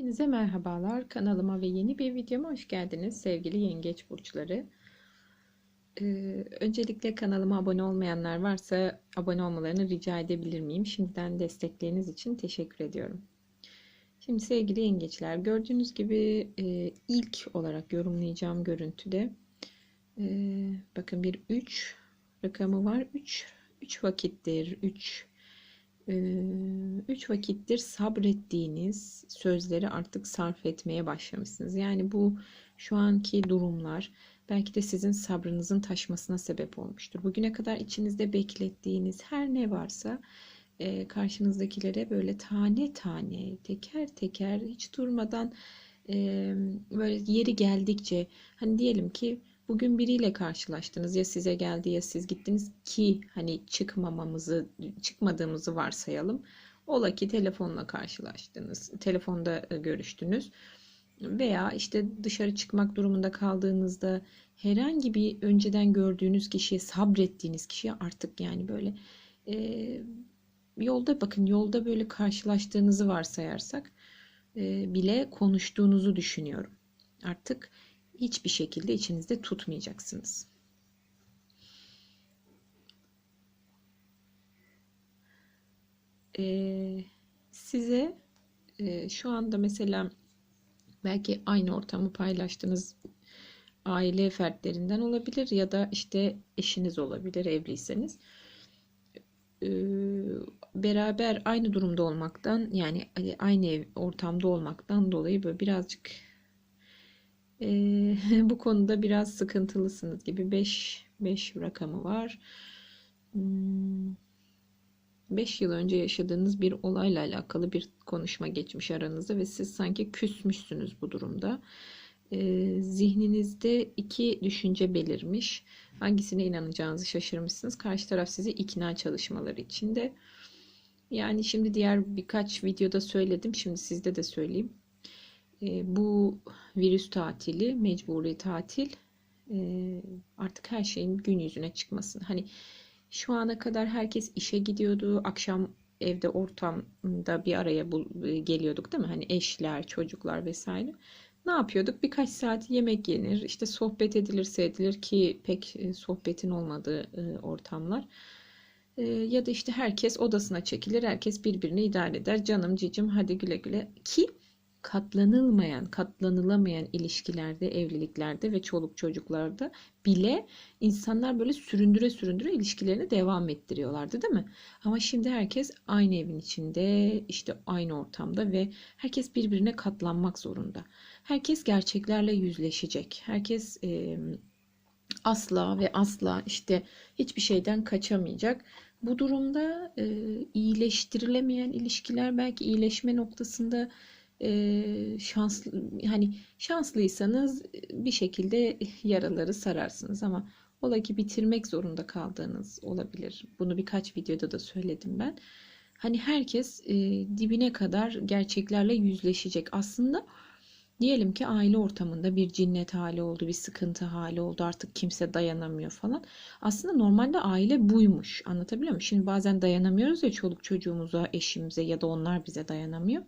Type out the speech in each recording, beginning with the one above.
Hepinize merhabalar. Kanalıma ve yeni bir videoma hoş geldiniz sevgili yengeç burçları. Ee, öncelikle kanalıma abone olmayanlar varsa abone olmalarını rica edebilir miyim? Şimdiden destekleriniz için teşekkür ediyorum. Şimdi sevgili yengeçler gördüğünüz gibi e, ilk olarak yorumlayacağım görüntüde e, bakın bir 3 rakamı var. 3 3 vakittir. 3 üç vakittir sabrettiğiniz sözleri artık sarf etmeye başlamışsınız. Yani bu şu anki durumlar belki de sizin sabrınızın taşmasına sebep olmuştur. Bugüne kadar içinizde beklettiğiniz her ne varsa karşınızdakilere böyle tane tane teker teker hiç durmadan böyle yeri geldikçe hani diyelim ki Bugün biriyle karşılaştınız ya size geldi ya siz gittiniz ki hani çıkmamamızı çıkmadığımızı varsayalım. Ola ki telefonla karşılaştınız. Telefonda e, görüştünüz. Veya işte dışarı çıkmak durumunda kaldığınızda herhangi bir önceden gördüğünüz kişiye sabrettiğiniz kişiye artık yani böyle e, yolda bakın yolda böyle karşılaştığınızı varsayarsak e, bile konuştuğunuzu düşünüyorum. Artık hiçbir şekilde içinizde tutmayacaksınız. Ee, size e, şu anda mesela belki aynı ortamı paylaştığınız aile fertlerinden olabilir ya da işte eşiniz olabilir evliyseniz. Ee, beraber aynı durumda olmaktan yani aynı ev ortamda olmaktan dolayı böyle birazcık e, bu konuda biraz sıkıntılısınız gibi 5 5 rakamı var. 5 hmm, yıl önce yaşadığınız bir olayla alakalı bir konuşma geçmiş aranızda ve siz sanki küsmüşsünüz bu durumda. Zihninizde iki düşünce belirmiş. Hangisine inanacağınızı şaşırmışsınız. Karşı taraf sizi ikna çalışmaları içinde. Yani şimdi diğer birkaç videoda söyledim. Şimdi sizde de söyleyeyim e, bu virüs tatili, mecburi tatil e, artık her şeyin gün yüzüne çıkmasın. Hani şu ana kadar herkes işe gidiyordu. Akşam evde ortamda bir araya e, geliyorduk değil mi? Hani eşler, çocuklar vesaire. Ne yapıyorduk? Birkaç saat yemek yenir, işte sohbet edilirse edilir ki pek e, sohbetin olmadığı ortamlar. Ya da işte herkes odasına çekilir, herkes birbirini idare eder. Canım cicim hadi güle güle ki katlanılmayan, katlanılamayan ilişkilerde, evliliklerde ve çoluk çocuklarda bile insanlar böyle süründüre süründüre ilişkilerini devam ettiriyorlardı değil mi? Ama şimdi herkes aynı evin içinde, işte aynı ortamda ve herkes birbirine katlanmak zorunda. Herkes gerçeklerle yüzleşecek. Herkes e, asla ve asla işte hiçbir şeyden kaçamayacak. Bu durumda e, iyileştirilemeyen ilişkiler belki iyileşme noktasında e, şanslı hani şanslıysanız bir şekilde yaraları sararsınız ama ola ki bitirmek zorunda kaldığınız olabilir. Bunu birkaç videoda da söyledim ben. Hani herkes e, dibine kadar gerçeklerle yüzleşecek. Aslında diyelim ki aile ortamında bir cinnet hali oldu, bir sıkıntı hali oldu. Artık kimse dayanamıyor falan. Aslında normalde aile buymuş. Anlatabiliyor muyum? Şimdi bazen dayanamıyoruz ya çoluk çocuğumuza, eşimize ya da onlar bize dayanamıyor.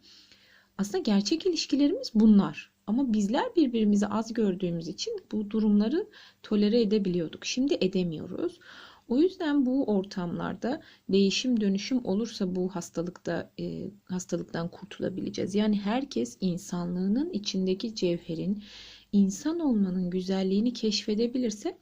Aslında gerçek ilişkilerimiz bunlar. Ama bizler birbirimizi az gördüğümüz için bu durumları tolere edebiliyorduk. Şimdi edemiyoruz. O yüzden bu ortamlarda değişim dönüşüm olursa bu hastalıkta e, hastalıktan kurtulabileceğiz. Yani herkes insanlığının içindeki cevherin insan olmanın güzelliğini keşfedebilirse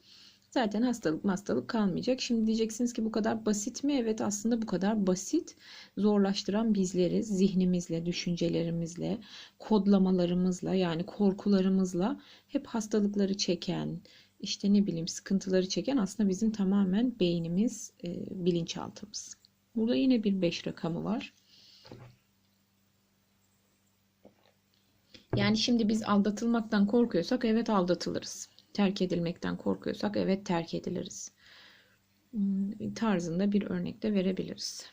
zaten hastalık hastalık kalmayacak. Şimdi diyeceksiniz ki bu kadar basit mi? Evet aslında bu kadar basit. Zorlaştıran bizleriz. Zihnimizle, düşüncelerimizle, kodlamalarımızla yani korkularımızla hep hastalıkları çeken, işte ne bileyim sıkıntıları çeken aslında bizim tamamen beynimiz, e, bilinçaltımız. Burada yine bir 5 rakamı var. Yani şimdi biz aldatılmaktan korkuyorsak evet aldatılırız terk edilmekten korkuyorsak evet terk ediliriz. Hmm, tarzında bir örnek de verebiliriz.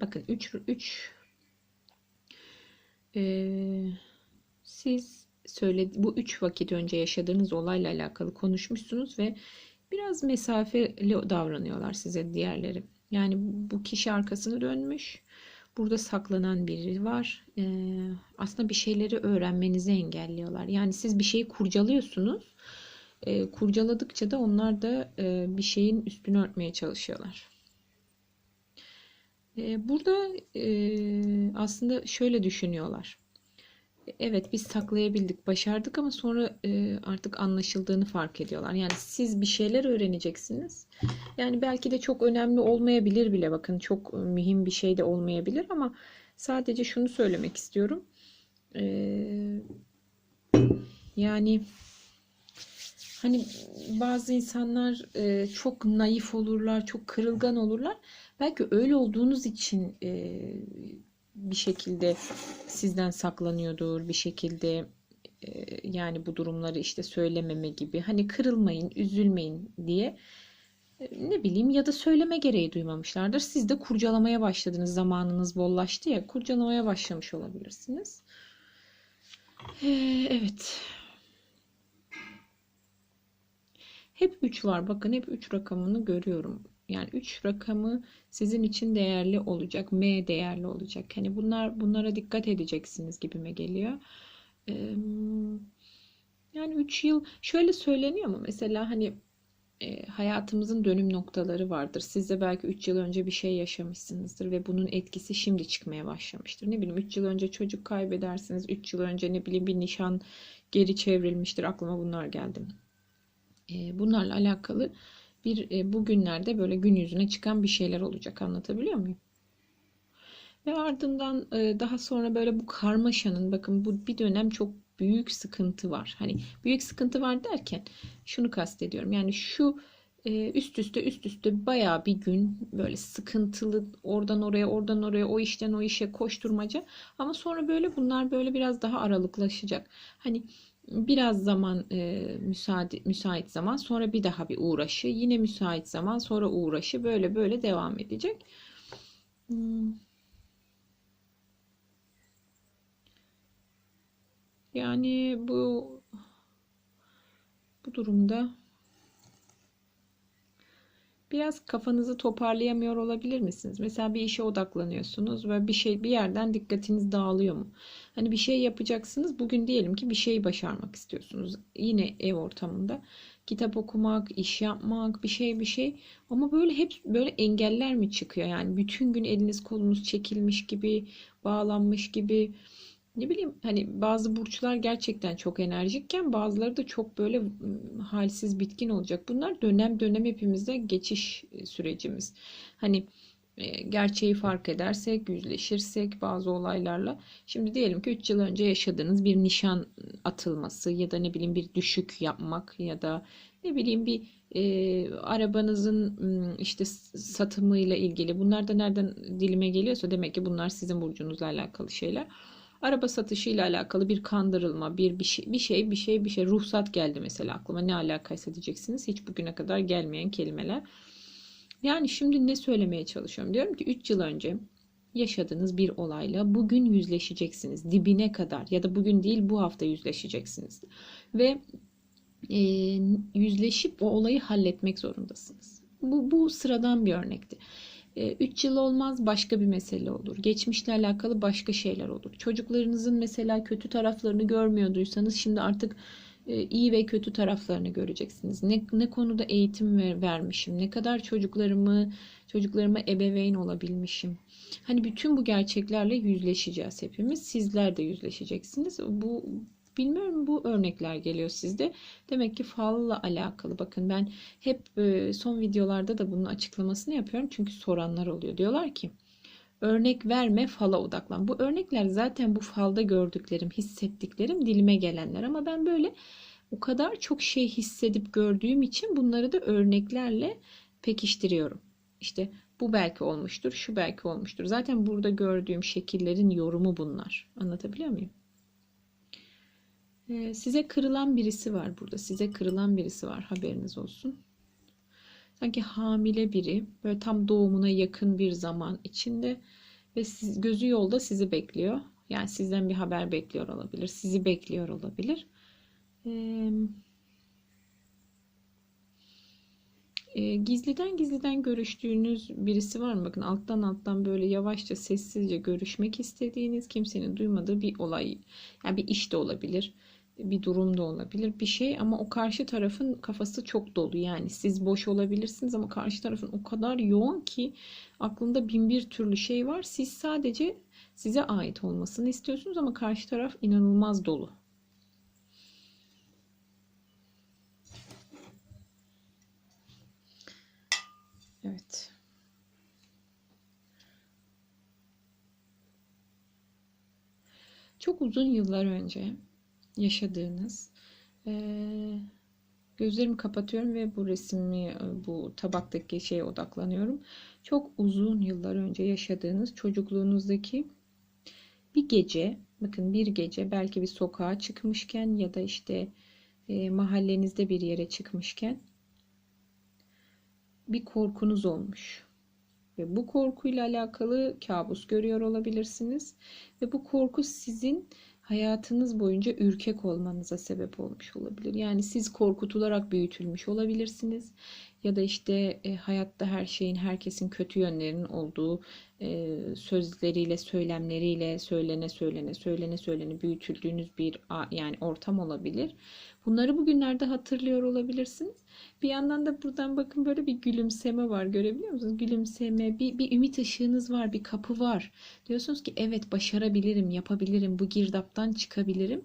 Bakın 3 3 ee, siz söyledi bu 3 vakit önce yaşadığınız olayla alakalı konuşmuşsunuz ve biraz mesafeli davranıyorlar size diğerleri. Yani bu kişi arkasını dönmüş. Burada saklanan biri var. Ee, aslında bir şeyleri öğrenmenizi engelliyorlar. Yani siz bir şeyi kurcalıyorsunuz. Ee, kurcaladıkça da onlar da e, bir şeyin üstünü örtmeye çalışıyorlar. Ee, burada e, aslında şöyle düşünüyorlar. Evet biz saklayabildik, başardık ama sonra e, artık anlaşıldığını fark ediyorlar. Yani siz bir şeyler öğreneceksiniz. Yani belki de çok önemli olmayabilir bile bakın çok mühim bir şey de olmayabilir ama sadece şunu söylemek istiyorum. E, yani hani bazı insanlar e, çok naif olurlar, çok kırılgan olurlar. Belki öyle olduğunuz için e, bir şekilde sizden saklanıyordur, bir şekilde e, yani bu durumları işte söylememe gibi. Hani kırılmayın, üzülmeyin diye e, ne bileyim ya da söyleme gereği duymamışlardır. Siz de kurcalamaya başladınız. Zamanınız bollaştı ya, kurcalamaya başlamış olabilirsiniz. E, evet. Hep 3 var. Bakın hep 3 rakamını görüyorum. Yani 3 rakamı sizin için değerli olacak. M değerli olacak. Hani bunlar bunlara dikkat edeceksiniz gibime geliyor. Yani 3 yıl şöyle söyleniyor mu? Mesela hani e, hayatımızın dönüm noktaları vardır. Siz de belki 3 yıl önce bir şey yaşamışsınızdır ve bunun etkisi şimdi çıkmaya başlamıştır. Ne bileyim 3 yıl önce çocuk kaybedersiniz. 3 yıl önce ne bileyim bir nişan geri çevrilmiştir. Aklıma bunlar geldi. Bunlarla alakalı bir e, bugünlerde böyle gün yüzüne çıkan bir şeyler olacak anlatabiliyor muyum? Ve ardından e, daha sonra böyle bu karmaşanın bakın bu bir dönem çok büyük sıkıntı var. Hani büyük sıkıntı var derken şunu kastediyorum. Yani şu e, üst üste üst üste bayağı bir gün böyle sıkıntılı oradan oraya oradan oraya o işten o işe koşturmaca ama sonra böyle bunlar böyle biraz daha aralıklaşacak. Hani biraz zaman e, müsaade, müsait zaman sonra bir daha bir uğraşı yine müsait zaman sonra uğraşı böyle böyle devam edecek. Hmm. Yani bu bu durumda biraz kafanızı toparlayamıyor olabilir misiniz? Mesela bir işe odaklanıyorsunuz ve bir şey bir yerden dikkatiniz dağılıyor mu? Hani bir şey yapacaksınız. Bugün diyelim ki bir şey başarmak istiyorsunuz. Yine ev ortamında kitap okumak, iş yapmak, bir şey bir şey. Ama böyle hep böyle engeller mi çıkıyor? Yani bütün gün eliniz kolunuz çekilmiş gibi, bağlanmış gibi ne bileyim hani bazı burçlar gerçekten çok enerjikken bazıları da çok böyle halsiz bitkin olacak. Bunlar dönem dönem hepimizde geçiş e, sürecimiz. Hani e, gerçeği fark edersek, yüzleşirsek bazı olaylarla. Şimdi diyelim ki 3 yıl önce yaşadığınız bir nişan atılması ya da ne bileyim bir düşük yapmak ya da ne bileyim bir e, arabanızın işte satımıyla ilgili bunlar da nereden dilime geliyorsa demek ki bunlar sizin burcunuzla alakalı şeyler araba satışı ile alakalı bir kandırılma, bir bir şey, bir şey, bir şey, bir şey ruhsat geldi mesela aklıma. Ne alakaysa diyeceksiniz. Hiç bugüne kadar gelmeyen kelimeler. Yani şimdi ne söylemeye çalışıyorum? Diyorum ki 3 yıl önce yaşadığınız bir olayla bugün yüzleşeceksiniz. Dibine kadar ya da bugün değil bu hafta yüzleşeceksiniz. Ve e, yüzleşip o olayı halletmek zorundasınız. Bu, bu sıradan bir örnekti. 3 e, yıl olmaz başka bir mesele olur. Geçmişle alakalı başka şeyler olur. Çocuklarınızın mesela kötü taraflarını görmüyorduysanız şimdi artık e, iyi ve kötü taraflarını göreceksiniz. Ne, ne konuda eğitim ver, vermişim, ne kadar çocuklarımı çocuklarıma ebeveyn olabilmişim. Hani bütün bu gerçeklerle yüzleşeceğiz hepimiz. Sizler de yüzleşeceksiniz. Bu Bilmiyorum bu örnekler geliyor sizde. Demek ki falla alakalı. Bakın ben hep e, son videolarda da bunun açıklamasını yapıyorum. Çünkü soranlar oluyor. Diyorlar ki örnek verme fala odaklan. Bu örnekler zaten bu falda gördüklerim, hissettiklerim dilime gelenler. Ama ben böyle o kadar çok şey hissedip gördüğüm için bunları da örneklerle pekiştiriyorum. İşte bu belki olmuştur, şu belki olmuştur. Zaten burada gördüğüm şekillerin yorumu bunlar. Anlatabiliyor muyum? Ee, size kırılan birisi var burada. Size kırılan birisi var. Haberiniz olsun. Sanki hamile biri. Böyle tam doğumuna yakın bir zaman içinde. Ve siz, gözü yolda sizi bekliyor. Yani sizden bir haber bekliyor olabilir. Sizi bekliyor olabilir. Ee, gizliden gizliden görüştüğünüz birisi var mı? Bakın alttan alttan böyle yavaşça sessizce görüşmek istediğiniz kimsenin duymadığı bir olay. Yani bir iş de olabilir. Bir durum da olabilir. Bir şey ama o karşı tarafın kafası çok dolu. Yani siz boş olabilirsiniz ama karşı tarafın o kadar yoğun ki aklında bin bir türlü şey var. Siz sadece size ait olmasını istiyorsunuz ama karşı taraf inanılmaz dolu. Evet. Çok uzun yıllar önce yaşadığınız eee, gözlerimi kapatıyorum ve bu resmi bu tabaktaki şeye odaklanıyorum. Çok uzun yıllar önce yaşadığınız çocukluğunuzdaki bir gece, bakın bir gece belki bir sokağa çıkmışken ya da işte e, mahallenizde bir yere çıkmışken bir korkunuz olmuş. Ve bu korkuyla alakalı kabus görüyor olabilirsiniz. Ve bu korku sizin hayatınız boyunca ürkek olmanıza sebep olmuş olabilir. Yani siz korkutularak büyütülmüş olabilirsiniz. Ya da işte e, hayatta her şeyin, herkesin kötü yönlerinin olduğu e, sözleriyle, söylemleriyle söylene söylene, söylene söylene büyütüldüğünüz bir yani ortam olabilir. Bunları bugünlerde hatırlıyor olabilirsiniz. Bir yandan da buradan bakın böyle bir gülümseme var. Görebiliyor musunuz? Gülümseme, bir, bir ümit ışığınız var, bir kapı var. Diyorsunuz ki evet başarabilirim, yapabilirim, bu girdaptan çıkabilirim.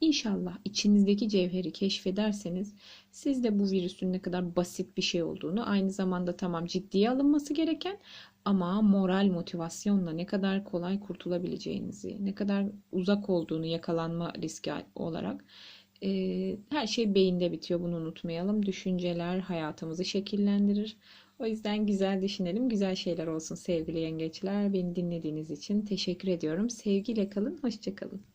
İnşallah içinizdeki cevheri keşfederseniz siz de bu virüsün ne kadar basit bir şey olduğunu aynı zamanda tamam ciddiye alınması gereken ama moral motivasyonla ne kadar kolay kurtulabileceğinizi, ne kadar uzak olduğunu yakalanma riski olarak e, her şey beyinde bitiyor bunu unutmayalım. Düşünceler hayatımızı şekillendirir. O yüzden güzel düşünelim, güzel şeyler olsun sevgili yengeçler. Beni dinlediğiniz için teşekkür ediyorum. Sevgiyle kalın, hoşça kalın.